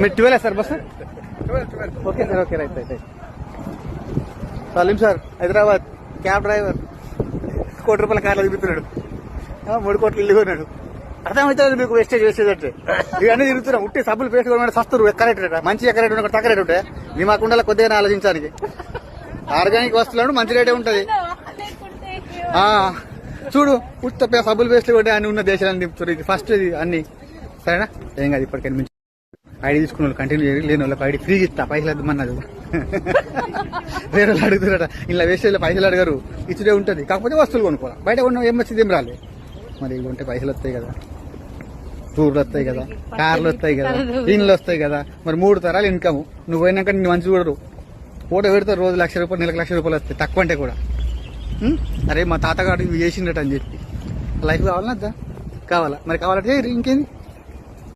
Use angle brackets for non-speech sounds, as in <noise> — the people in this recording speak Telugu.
మీరు twelve sir bus okay sir okay right right right. Saleem sir Hyderabad cab driver. కోటి రూపాయల కార్లు తిరుగుతున్నాడు. మూడు కోట్లు ఇల్లు కొన్నాడు. అర్థమవుతుంది మీకు వేస్టేజ్ వేస్టేజ్ అంటే. ఇవన్నీ తిరుగుతున్నాం. ఉట్టి సబ్బులు పేస్ట్ కొనమని సస్తారు ఎక్కరేట్ మంచి ఎక్కరేట్ ఉన్న తక్కువ రేట్ ఉంటాయి. మీ మాకుండా కొద్దిగా ఆలోచించడానికి. ఆర్గానిక్ వస్తువులను మంచి రేటే ఉంటుంది. చూడు ఉత్త సబ్బులు పేస్ట్లు కూడా అన్ని ఉన్న దేశాలని తిప్పుతారు ఇది ఫస్ట్ ఇది అన్ని. సరేనా? ఏం కాదు ఇప్పటికైనా మించి ఐడి తీసుకున్న వాళ్ళు కంటిన్యూ చేయరు. లేని వాళ్ళకి ఐడి ఫ్రీగా ఇస్తా పైసలు వద్దమన్నది <laughs> వేరే వాళ్ళు అడుగుతారట ఇలా వేస్తే పైసలు అడగరు. ఇచ్చుడే ఉంటుంది. కాకపోతే వస్తువులు కొనుక్కోవాలి. బయట కొన్న ఏం వచ్చింది ఏం రాలే. మరి ఇవి కొంటే పైసలు వస్తాయి కదా. టూర్లు వస్తాయి కదా కార్లు వస్తాయి కదా ఇండ్లు వస్తాయి కదా. మరి మూడు తరాలు ఇన్కమ్ నువ్వు పోయినాక నీ మంచి చూడరు. ఫోటో పెడతారు రోజు లక్ష రూపాయలు నెలకు లక్ష రూపాయలు వస్తాయి తక్కువ అంటే కూడా? అరే మా తాతగాడు ఇవి చేసిండట అని చెప్పి. లైఫ్ కావాలన్నా? కావాలా. మరి కావాలంటే ఇంకేంది?